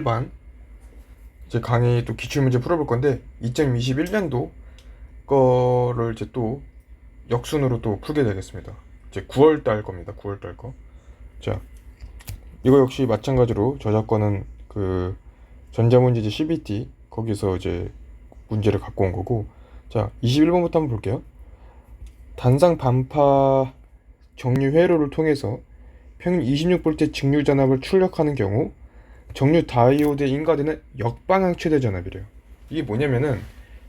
일반 이제 강의 또 기출문제 풀어볼 건데 2021년도 거를 이제 또 역순으로 또 풀게 되겠습니다. 이제 9월 달 겁니다. 9월 달 거. 자, 이거 역시 마찬가지로 저작권은 그 전자문제지 CBT 거기서 이제 문제를 갖고 온 거고 자 21번부터 한번 볼게요. 단상 반파 정류 회로를 통해서 평균 26V 직류 전압을 출력하는 경우 정류 다이오드에 인가되는 역방향 최대 전압이래요. 이게 뭐냐면은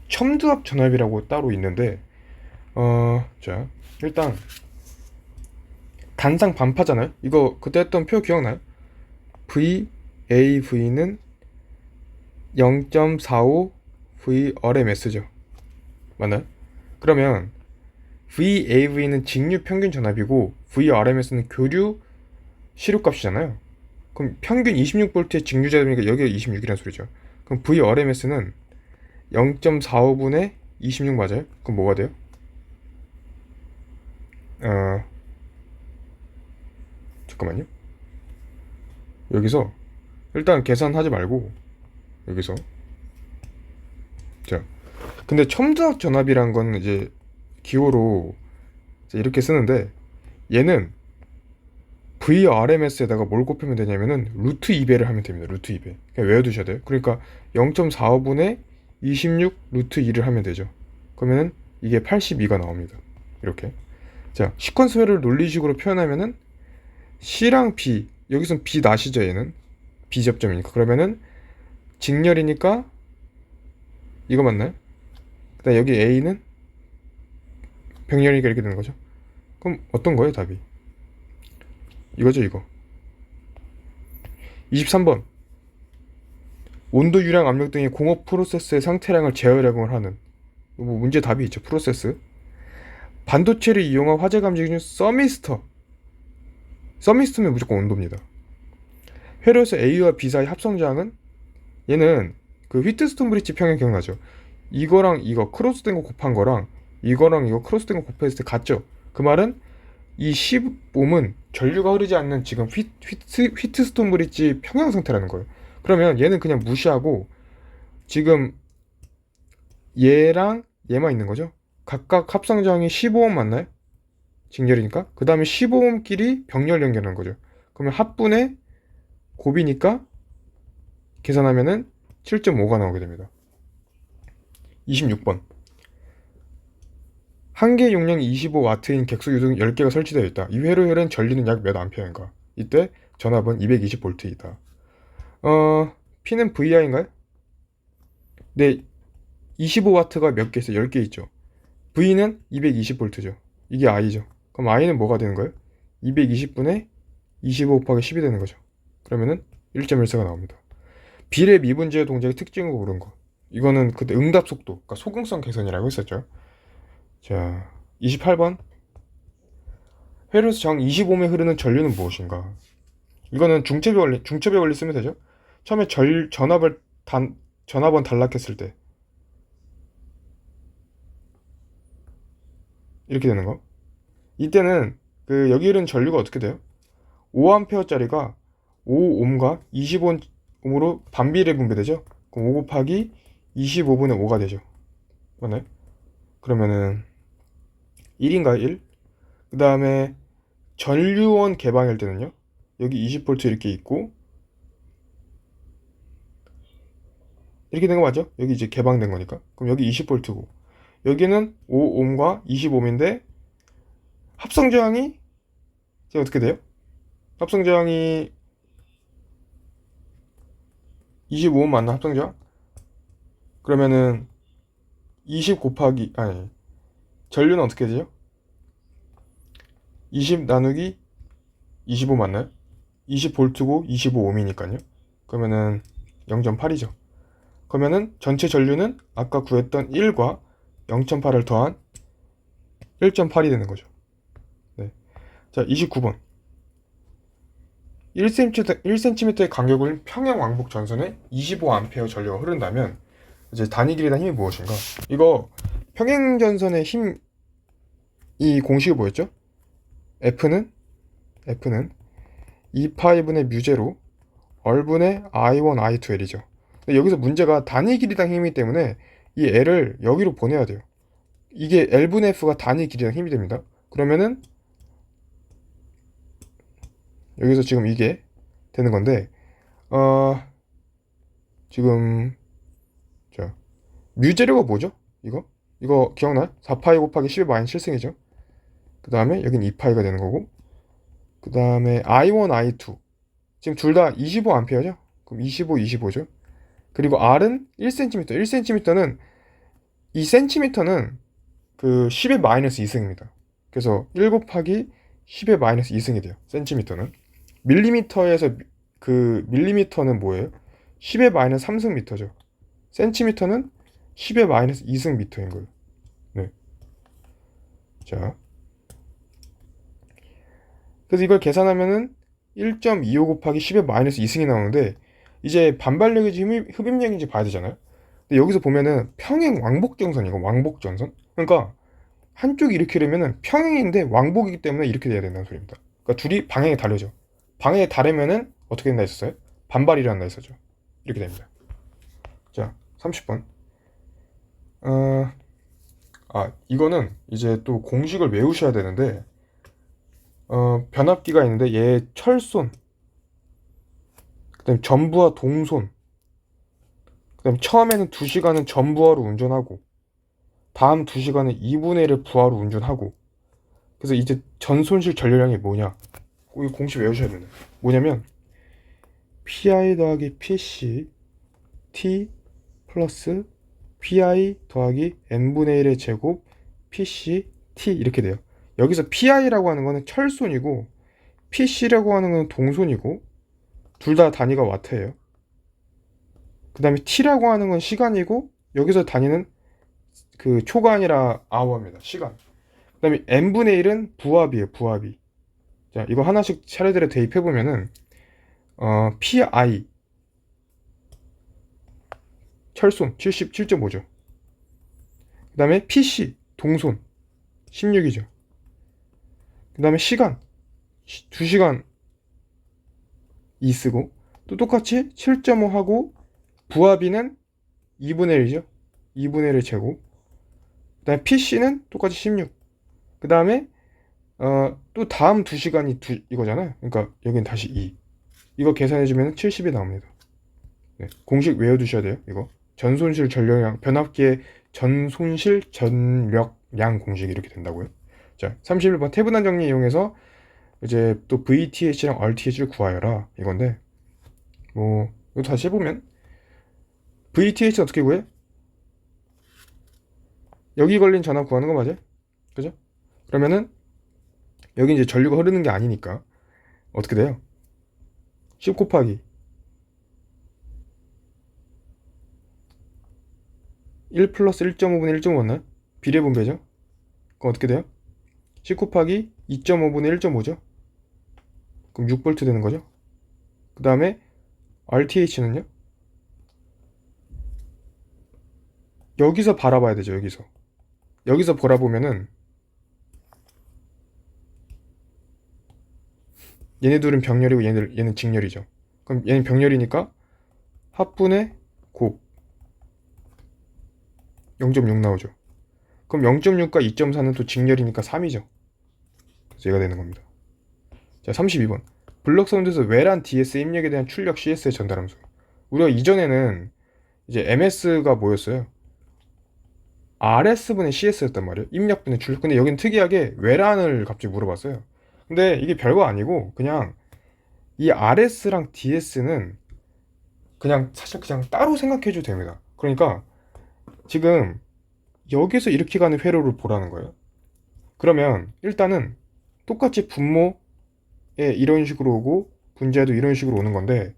첨두압 전압이라고 따로 있는데 어, 자, 일단 단상 반파잖아요. 이거 그때 했던 표 기억나요? V A V는 0.45 V RMS죠. 맞나요? 그러면 VAV는 직류 평균 전압이고 VRMS는 교류 시류값이잖아요. 그럼 평균 26V의 직류 전압이니까 여기가 26이란 소리죠. 그럼 VRMS는 0.45분의 26 맞아요? 그럼 뭐가 돼요? 어, 잠깐만요. 여기서 일단 계산하지 말고 여기서 자 근데 첨두압 전압이란 건 이제 기호로 이렇게 쓰는데 얘는 VRMS에다가 뭘 곱하면 되냐면은 루트 2배를 하면 됩니다. 루트 2배. 그냥 외워두셔야 돼요. 그러니까 0.45분의 26 루트 2를 하면 되죠. 그러면은 이게 82가 나옵니다. 이렇게. 자, 시퀀스 회를 논리식으로 표현하면은 C랑 B, 여기선 B 낫이죠, 얘는. B 접점이니까. 그러면은 직렬이니까 이거 맞나요? 그다음 여기 A는 병렬이니까 이렇게 되는 거죠. 그럼 어떤 거예요, 답이? 이거죠, 이거. 23번. 온도, 유량, 압력 등의 공업 프로세스의 상태량을 제어력을 하는 뭐 문제 답이 있죠. 프로세스. 반도체를 이용한 화재 감지 기준 서미스터. 서미스터면 무조건 온도입니다. 회로에서 A와 B 사이 합성자항은 얘는 그 휘트스톤 브릿지 평행 기억나죠? 이거랑 이거 크로스된 거 곱한 거랑 이거랑 이거 크로스된 거 곱했을 때 같죠? 그 말은 이 15은 전류가 흐르지 않는 지금 휘, 휘트, 휘트스톤 브릿지 평행 상태라는 거예요. 그러면 얘는 그냥 무시하고 지금 얘랑 얘만 있는 거죠. 각각 합성저항이 15옴 맞나요? 직렬이니까. 그 다음에 15옴끼리 병렬 연결하는 거죠. 그러면 합분의 곱이니까 계산하면은 7.5가 나오게 됩니다. 26번. 한 개 용량이 25W인 객수 유등 10개가 설치되어 있다. 이 회로열은 전류는 약 몇 암페어인가? 이때 전압은 220V이다. 어, P는 VI인가요? 네, 25W가 몇 개 있어요? 10개 있죠. V는 220V죠. 이게 I죠. 그럼 I는 뭐가 되는 거예요? 220분의 25 곱하기 10이 되는 거죠. 그러면은 1.14가 나옵니다. 비례 미분지의 동작의 특징을 고른 거. 이거는 그때 응답 속도, 그러니까 소근성 개선이라고 했었죠. 자, 28번. 회로에서 정 25매 흐르는 전류는 무엇인가? 이거는 중첩의 원리, 중첩의 원리 쓰면 되죠. 처음에 절, 전압을 단, 전압원 단락했을 때 이렇게 되는 거. 이때는 그 여기 흐르는 전류가 어떻게 돼요? 5A짜리가 5옴과 25옴으로 반비례 분배되죠? 그럼 5 곱하기 25분의 5가 되죠. 맞나요? 그러면은 1인가요? 1? 그 다음에 전류원 개방일 때는요? 여기 20V 이렇게 있고 이렇게 된 거 맞죠? 여기 이제 개방된 거니까. 그럼 여기 20V고 여기는 5옴과 25옴인데 합성 저항이 이제 어떻게 돼요? 합성 저항이 25옴 맞나 합성 저항? 그러면은 20 곱하기 아니 전류는 어떻게 되죠? 20 나누기 25 맞나요? 20볼트고 25옴이니까요. 그러면은 0.8이죠. 그러면은 전체 전류는 아까 구했던 1과 0.8을 더한 1.8이 되는 거죠. 네. 자, 29번. 1cm, 1cm의 간격을 평행 왕복 전선에 25A 전류가 흐른다면 이제 단위 길이나 힘이 무엇인가? 이거 평행 전선의 힘 이 공식이 뭐였죠? F는 F는 2파이분의 뮤제로 얼분의 I1, I2, L이죠. 근데 여기서 문제가 단위 길이당 힘이기 때문에 이 L을 여기로 보내야 돼요. 이게 L분의 F가 단위 길이당 힘이 됩니다. 그러면은 여기서 지금 이게 되는 건데 어 지금 자 뮤재료가 뭐죠? 이거? 이거 기억나요? 4파이 곱하기 10의 마이너스 7승이죠. 그 다음에 여긴 2파이가 되는 거고 그 다음에 I1, I2 지금 둘 다 25A죠? 그럼 25, 25죠? 그리고 R은 1cm, 1cm는 이 cm는 그 10의 마이너스 2승입니다. 그래서 1 곱하기 10의 마이너스 2승이 돼요. cm는. 밀리미터에서 그 밀리미터는 뭐예요? 10의 마이너스 3승 미터죠. 센티미터는 10의 마이너스 2승 미터인 거예요. 네. 자. 그래서 이걸 계산하면은 1.25 곱하기 10의 마이너스 2승이 나오는데 이제 반발력인지 흡입- 흡입력인지 봐야 되잖아요. 근데 여기서 보면은 평행 왕복 정선이고 왕복전선. 그러니까 한쪽이 이렇게 되면은 평행인데 왕복이기 때문에 이렇게 돼야 된다는 소리입니다. 그러니까 둘이 방향이 다르죠. 방향이 다르면은 어떻게 된다 했었어요? 반발이란다 했었죠. 이렇게 됩니다. 자, 30번. 어, 아, 이거는 이제 또 공식을 외우셔야 되는데, 어, 변압기가 있는데 얘 철손, 그다음 전부하 동손, 그다음 처음에는 2시간은 전부하로 운전하고, 다음 2시간은 2분의 1을 부하로 운전하고, 그래서 이제 전손실 전류량이 뭐냐? 이 공식 외우셔야 되는. 뭐냐면 PI 더하기 PC T 플러스 PI 더하기 n분의 1의 제곱 PC T 이렇게 돼요. 여기서 PI라고 하는 거는 철손이고 PC라고 하는 거는 동손이고 둘 다 단위가 와트예요. 그 다음에 T라고 하는 건 시간이고 여기서 단위는 그 초가 아니라 아워입니다. 시간. 그 다음에 n분의 1은 부합이에요. 부합이. 자, 이거 하나씩 차례대로 대입해 보면은 어, PI 철손 77.5죠. 그 다음에 PC 동손 16이죠. 그 다음에 시간 2시간 2 쓰고 또 똑같이 7.5하고 부하비는 2분의 1이죠. 2분의 1을 제곱. 그다음에 PC는 똑같이 16. 그 다음에 어, 또 다음 2시간이 두, 이거잖아요. 그러니까 여긴 다시 2. 이거 계산해주면 70이 나옵니다. 네, 공식 외워두셔야 돼요. 이거 전손실 전력량 변압기의 전손실 전력량 공식 이렇게 된다고요. 자, 31번 태분한 정리 이용해서 이제 또 VTH랑 RTH를 구하여라 이건데 뭐 이거 다시 해보면 VTH 어떻게 구해? 여기 걸린 전압 구하는 거 맞아요? 그죠? 그러면은 여기 이제 전류가 흐르는 게 아니니까 어떻게 돼요? 10 곱하기 1 플러스 1.5분의 1.5 맞나요? 비례분배죠? 그럼 어떻게 돼요? 10 곱하기 2.5분의 1.5죠? 그럼 6V 되는 거죠? 그 다음에 RTH는요? 여기서 바라봐야 되죠, 여기서. 여기서 바라보면은 얘네 둘은 병렬이고 얘는, 얘는 직렬이죠. 그럼 얘는 병렬이니까 합분의 곱 0.6 나오죠. 그럼 0.6과 2.4는 또 직렬이니까 3이죠. 그래서 얘가 되는 겁니다. 자, 32번. 블록 사운드에서 외란 DS 입력에 대한 출력 CS의 전달 함수. 우리가 이전에는 이제 MS가 뭐였어요? RS분의 CS였단 말이에요. 입력분의 출력. 근데 여긴 특이하게 외란을 갑자기 물어봤어요. 근데 이게 별거 아니고 그냥 이 RS랑 DS는 그냥 사실 그냥 따로 생각해줘도 됩니다. 그러니까 지금 여기서 이렇게 가는 회로를 보라는 거예요. 그러면 일단은 똑같이 분모에 이런 식으로 오고 분자에도 이런 식으로 오는 건데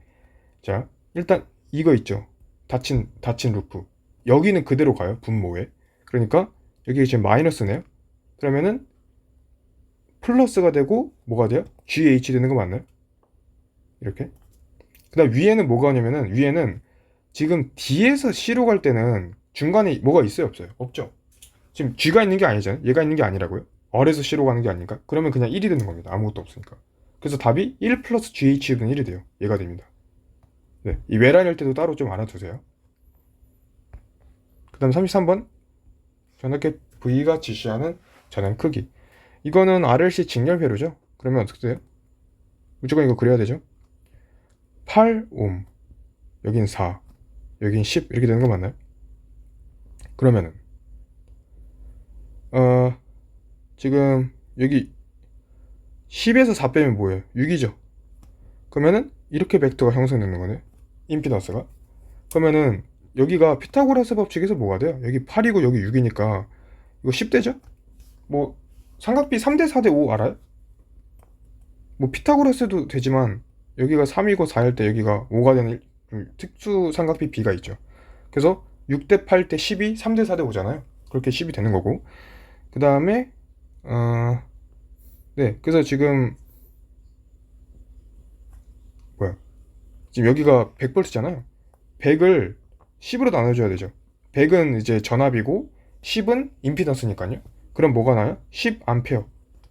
자 일단 이거 있죠. 닫힌 닫힌 루프 여기는 그대로 가요 분모에. 그러니까 여기 지금 마이너스네요. 그러면은 플러스가 되고 뭐가 돼요? GH 되는 거 맞나요? 이렇게. 그다음 위에는 뭐가 오냐면은 위에는 지금 D에서 C로 갈 때는 중간에 뭐가 있어요, 없어요? 없죠. 지금 G가 있는 게 아니잖아요. 얘가 있는 게 아니라고요. R에서 C로 가는 게 아니니까. 그러면 그냥 1이 되는 겁니다. 아무것도 없으니까. 그래서 답이 1 플러스 GH는 1이 돼요. 얘가 됩니다. 네, 이 외란일 때도 따로 좀 알아두세요. 그 다음 33번. 전압계 V가 지시하는 전원 크기. 이거는 RLC 직렬회로죠? 그러면 어떻게 돼요? 무조건 이거 그려야 되죠? 8옴. 여긴 4. 여긴 10. 이렇게 되는 거 맞나요? 그러면은, 어, 지금 여기 10에서 4 빼면 뭐예요? 6이죠? 그러면은 이렇게 벡터가 형성되는 거네. 임피던스가. 그러면은 여기가 피타고라스 법칙에서 뭐가 돼요? 여기 8이고 여기 6이니까 이거 10대죠? 뭐 삼각비 3대 4대 5 알아요? 뭐 피타고라스도 되지만 여기가 3이고 4일 때 여기가 5가 되는 좀 특수 삼각비 B가 있죠. 그래서 6대 8대 12, 3대 4대 5잖아요. 그렇게 10이 되는 거고. 그 다음에 어, 네, 그래서 지금 뭐야? 지금 여기가 100V잖아요. 100을 10으로 나눠줘야 되죠. 100은 이제 전압이고 10은 임피던스니까요. 그럼 뭐가 나요? 10A.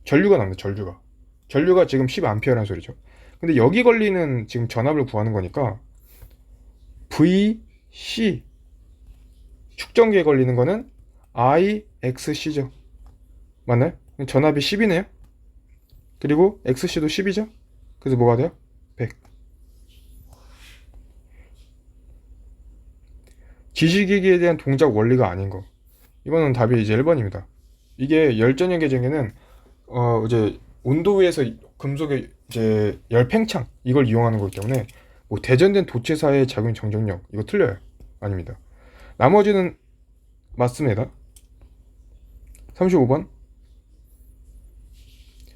전류가 납니다. 전류가. 전류가 지금 10A라는 소리죠. 근데 여기 걸리는 지금 전압을 구하는 거니까 VC 축전기에 걸리는 거는 IXC죠. 맞나요? 전압이 10이네요. 그리고 XC도 10이죠. 그래서 뭐가 돼요? 100. 지시기기에 대한 동작 원리가 아닌 거. 이거는 답이 이제 1번입니다. 이게 열전형 계정에는 어 이제 온도 위에서 금속의 이제 열 팽창 이걸 이용하는 거기 때문에 뭐 대전된 도체 사의 작용 정정력 이거 틀려요. 아닙니다. 나머지는 맞습니다. 35번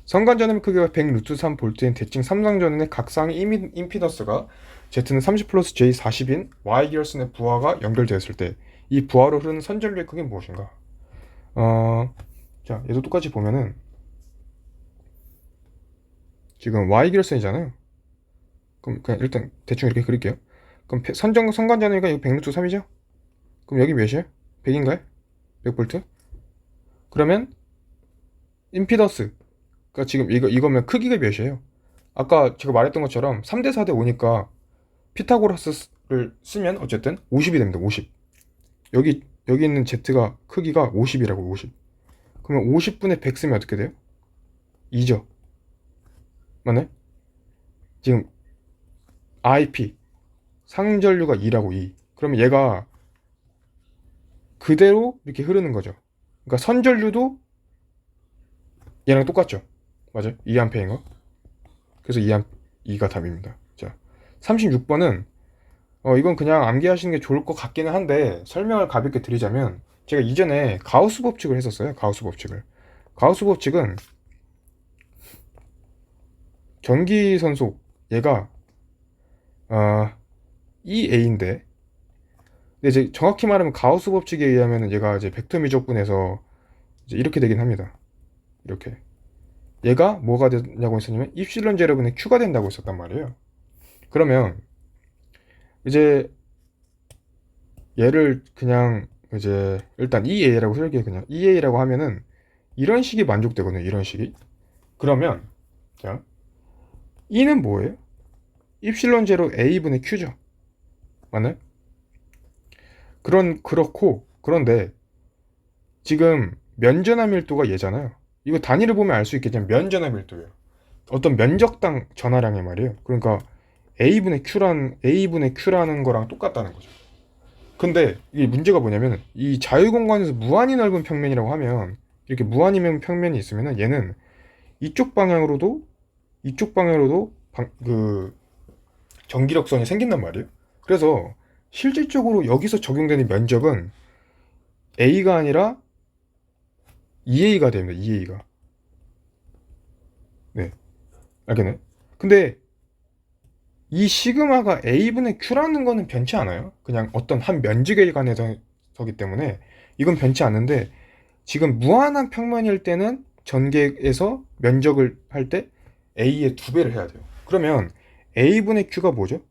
성간전압 크기가 100 루트 3 볼트인 대칭 삼상전원의 각상의 이미- 임피던스가 Z는 30 플러스 J 40인 Y 기어슨의 부하가 연결되었을 때 이 부하로 흐르는 선전류의 크기는 무엇인가? 어, 자, 얘도 똑같이 보면은 지금 Y 기어슨이잖아요. 그럼 그냥 일단 대충 이렇게 그릴게요. 그럼 배- 선정 성간전압이가 이거 100 루트 3이죠? 그럼 여기 몇이에요? 100인가요? 100볼트? 그러면 임피던스 그러니까 지금 이거 이거면 크기가 몇이에요? 아까 제가 말했던 것처럼 3대 4대 5니까 피타고라스를 쓰면 어쨌든 50이 됩니다. 50. 여기 여기 있는 Z가 크기가 50이라고 50. 그러면 50분의 100 쓰면 어떻게 돼요? 2죠. 맞네? 지금 IP 상전류가 2라고 2. 그러면 얘가 그대로 이렇게 흐르는 거죠. 그러니까 선전류도 얘랑 똑같죠. 맞아요? 2A인 거. 그래서 2A, 2가 답입니다. 자, 36번은 어, 이건 그냥 암기하시는 게 좋을 것 같기는 한데 설명을 가볍게 드리자면 제가 이전에 가우스 법칙을 했었어요. 가우스 법칙을. 가우스 법칙은 전기 선속 얘가 어, EA인데 근데 이제 정확히 말하면 가우스 법칙에 의하면 얘가 이제 벡터 미적분에서 이제 이렇게 되긴 합니다. 이렇게. 얘가 뭐가 되냐고 했었냐면 입실론 제로분의 Q가 된다고 했었단 말이에요. 그러면 이제 얘를 그냥 이제 일단 EA라고 쓸게요. 그냥 EA라고 하면은 이런 식이 만족되거든요. 이런 식이. 그러면 자 E는 뭐예요? 입실론 제로 A분의 Q죠. 맞나요? 그런 그렇고 그런데 지금 면전화 밀도가 얘잖아요. 이거 단위를 보면 알 수 있겠지만 면전화 밀도예요. 어떤 면적당 전화량이 말이에요. 그러니까 A분의 Q라는 A분의 Q라는 거랑 똑같다는 거죠. 근데 이 문제가 뭐냐면 이 자유 공간에서 무한히 넓은 평면이라고 하면 이렇게 무한히 넓은 평면이 있으면 얘는 이쪽 방향으로도 이쪽 방향으로도 방, 그 전기력선이 생긴단 말이에요. 그래서 실질적으로 여기서 적용되는 면적은 A가 아니라 EA가 됩니다. EA가. 네. 알겠네. 근데 이 시그마가 A분의 Q라는 거는 변치 않아요. 그냥 어떤 한 면적에 관해서기 때문에 이건 변치 않는데 지금 무한한 평면일 때는 전개에서 면적을 할 때 A의 두 배를 해야 돼요. 그러면 A분의 Q가 뭐죠?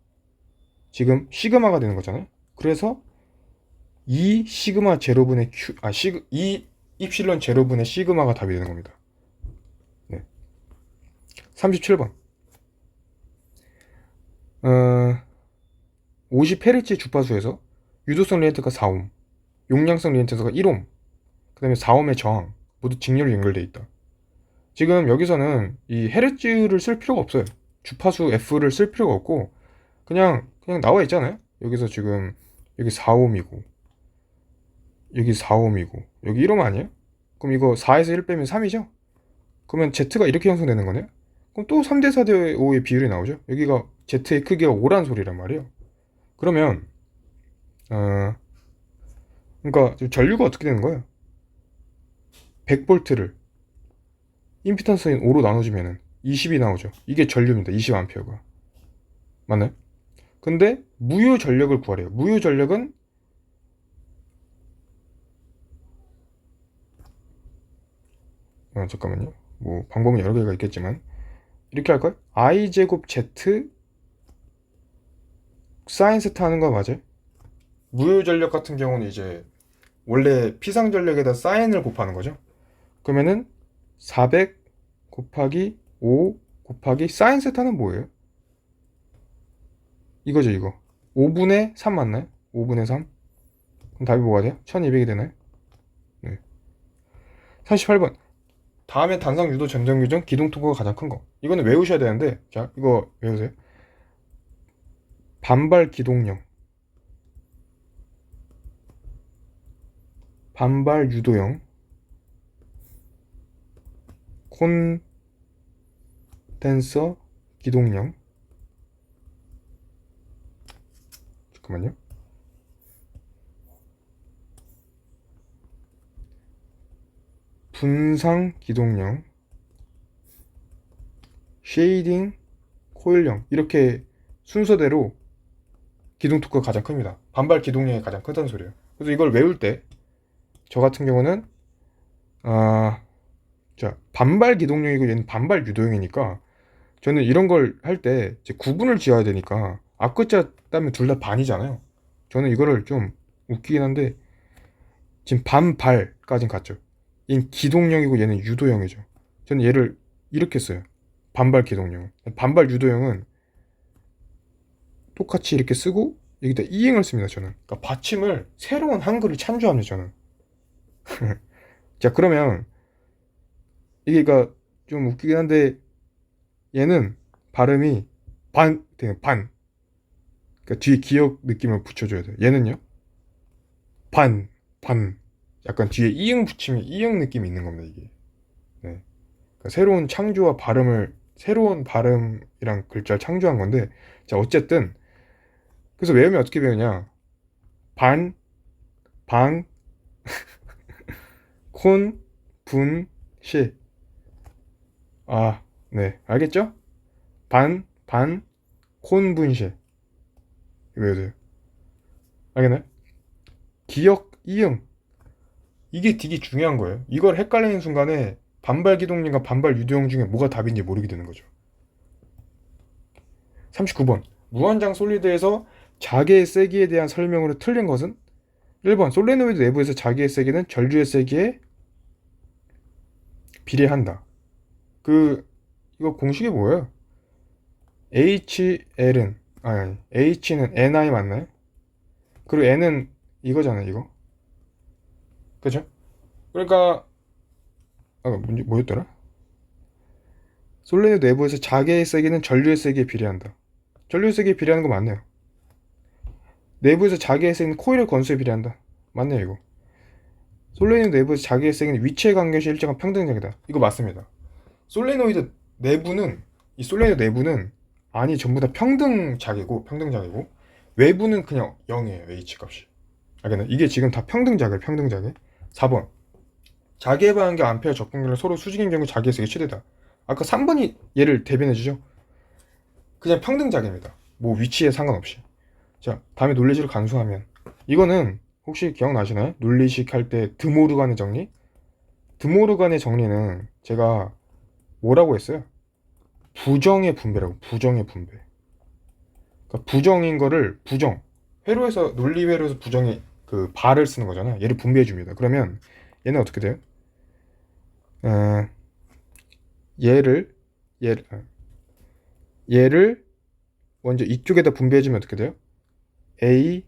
지금 시그마가 되는 거잖아요. 그래서 이 시그마 제로분의 Q, 아, 시그, 이 입실론 제로분의 시그마가 답이 되는 겁니다. 네. 37번. 어, 50Hz 주파수에서 유도성 리엔트가 4옴, 용량성 리엔트가 1옴, 그 다음에 4옴의 저항 모두 직렬로 연결돼 있다. 지금 여기서는 이 헤르츠를 쓸 필요가 없어요. 주파수 F를 쓸 필요가 없고 그냥 그냥 나와 있잖아요. 여기서 지금 여기 4옴이고 여기 4옴이고 여기 1옴 아니에요? 그럼 이거 4에서 1 빼면 3이죠? 그러면 Z가 이렇게 형성되는 거네요? 그럼 또 3대 4대 5의 비율이 나오죠? 여기가 Z의 크기가 5란 소리란 말이에요. 그러면 어 그러니까 전류가 어떻게 되는 거예요? 100볼트를 임피턴스인 5로 나눠주면은 20이 나오죠. 이게 전류입니다. 20A가. 맞나요? 근데 무효 전력을 구하래요. 무효 전력은 아, 잠깐만요. 뭐 방법은 여러 개가 있겠지만 이렇게 할까요? i 제곱 z 사인 세타 하는 거 맞아요? 무효 전력 같은 경우는 이제 원래 피상 전력에다 사인을 곱하는 거죠. 그러면은 400 곱하기 5 곱하기 사인 세타는 뭐예요? 이거죠, 이거. 5분의 3 맞나요? 5분의 3? 그럼 답이 뭐가 돼요? 1200이 되나요? 네. 38번. 다음에 단상 유도 전정 규정 기동 통과가 가장 큰 거. 이거는 외우셔야 되는데, 자, 이거 외우세요. 반발 기동령. 반발 유도형. 콘덴서 기동령. 잠깐만요. 분상 기동령, 쉐이딩 코일령 이렇게 순서대로 기동 토크가 가장 큽니다. 반발 기동량이 가장 크다는 소리예요. 그래서 이걸 외울 때 저 같은 경우는 아, 자 반발 기동령이고 얘는 반발 유도형이니까 저는 이런 걸 할 때 구분을 지어야 되니까 앞글자 따면 둘 다 반이잖아요. 저는 이거를 좀 웃기긴 한데 지금 반발까진 갔죠. 얘는 기동형이고 얘는 유도형이죠. 저는 얘를 이렇게 써요. 반발 기동형. 반발 유도형은 똑같이 이렇게 쓰고 여기다 이행을 씁니다. 저는. 그러니까 받침을 새로운 한글을 찬조합니다. 저는. 자 그러면 이게 그러니까 좀 웃기긴 한데 얘는 발음이 반, 반. 그러니까 뒤에 기억 느낌을 붙여줘야 돼요. 얘는요? 반, 반. 약간 뒤에 이응 붙이면 이응 느낌이 있는 겁니다, 이게. 네. 그러니까 새로운 창조와 발음을, 새로운 발음이랑 글자를 창조한 건데, 자, 어쨌든, 그래서 외우면 어떻게 배우냐. 반, 방, 콘, 분, 시. 아, 네. 알겠죠? 반, 반, 콘, 분, 시. 외우세요. 알겠나요? 기억, 이응. 이게 되게 중요한 거예요. 이걸 헷갈리는 순간에 반발 기동력과 반발 유도형 중에 뭐가 답인지 모르게 되는 거죠. 39번. 무한장 솔리드에서 자개의 세기에 대한 설명으로 틀린 것은 1번. 솔레노이드 내부에서 자개의 세기는 전류의 세기에 비례한다. 그 이거 공식이 뭐예요? HL은 아니, H는 NI 맞나요? 그리고 N은 이거잖아요, 이거. 그죠? 그러니까 아, 뭔지 뭐였더라? 솔레노 내부에서 자개의 세기는 전류의 세기에 비례한다. 전류의 세기에 비례하는 거 맞네요. 내부에서 자개의 세기는 코일의 건수에 비례한다. 맞네요, 이거. 솔레노이드 내부에서 자개의 세기는 위치에 관계시 일정한 평등적이다. 이거 맞습니다. 솔레노이드 내부는 이 솔레노이드 내부는 아니 전부 다 평등작이고 평등작이고 외부는 그냥 0이에요. H 값이. 알겠나? 이게 지금 다 평등작이에요. 평등작이. 4번. 자기의 반응과 암페어 적분계를 서로 수직인 경우 자기의 세계 최대다. 아까 3번이 얘를 대변해 주죠. 그냥 평등작입니다. 뭐 위치에 상관없이. 자, 다음에 논리식을 간수하면 이거는 혹시 기억나시나요? 논리식 할 때 드모르간의 정리? 드모르간의 정리는 제가 뭐라고 했어요? 부정의 분배라고 부정의 분배. 그러니까 부정인 거를 부정 회로에서 논리 회로에서 부정의 그 발을 쓰는 거잖아. 얘를 분배해 줍니다. 그러면 얘는 어떻게 돼요? 어, 얘를 얘를 어, 얘를 먼저 이쪽에다 분배해 주면 어떻게 돼요? A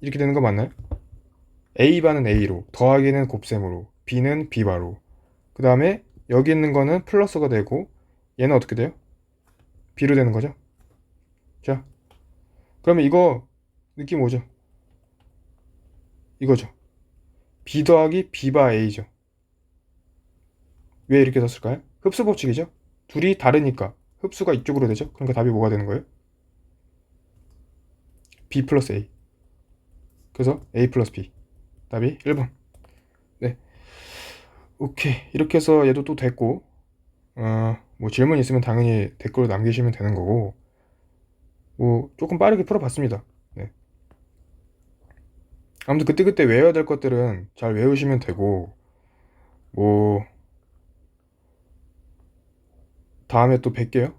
이렇게 되는 거 맞나요? A바는 A로, 더하기는 곱셈으로, B는 B바로. 그 다음에 여기 있는 거는 플러스가 되고 얘는 어떻게 돼요? B로 되는 거죠? 자, 그러면 이거 느낌 오죠? 이거죠. B 더하기 B바 A죠. 왜 이렇게 썼을까요? 흡수 법칙이죠. 둘이 다르니까 흡수가 이쪽으로 되죠. 그러니까 답이 뭐가 되는 거예요? B 플러스 A. 그래서 A 플러스 B. 답이 1번. 네. 오케이. 이렇게 해서 얘도 또 됐고, 어, 뭐 질문 있으면 당연히 댓글로 남기시면 되는 거고, 뭐 조금 빠르게 풀어봤습니다. 네. 아무튼 그때그때 외워야 될 것들은 잘 외우시면 되고, 뭐, 다음에 또 뵐게요.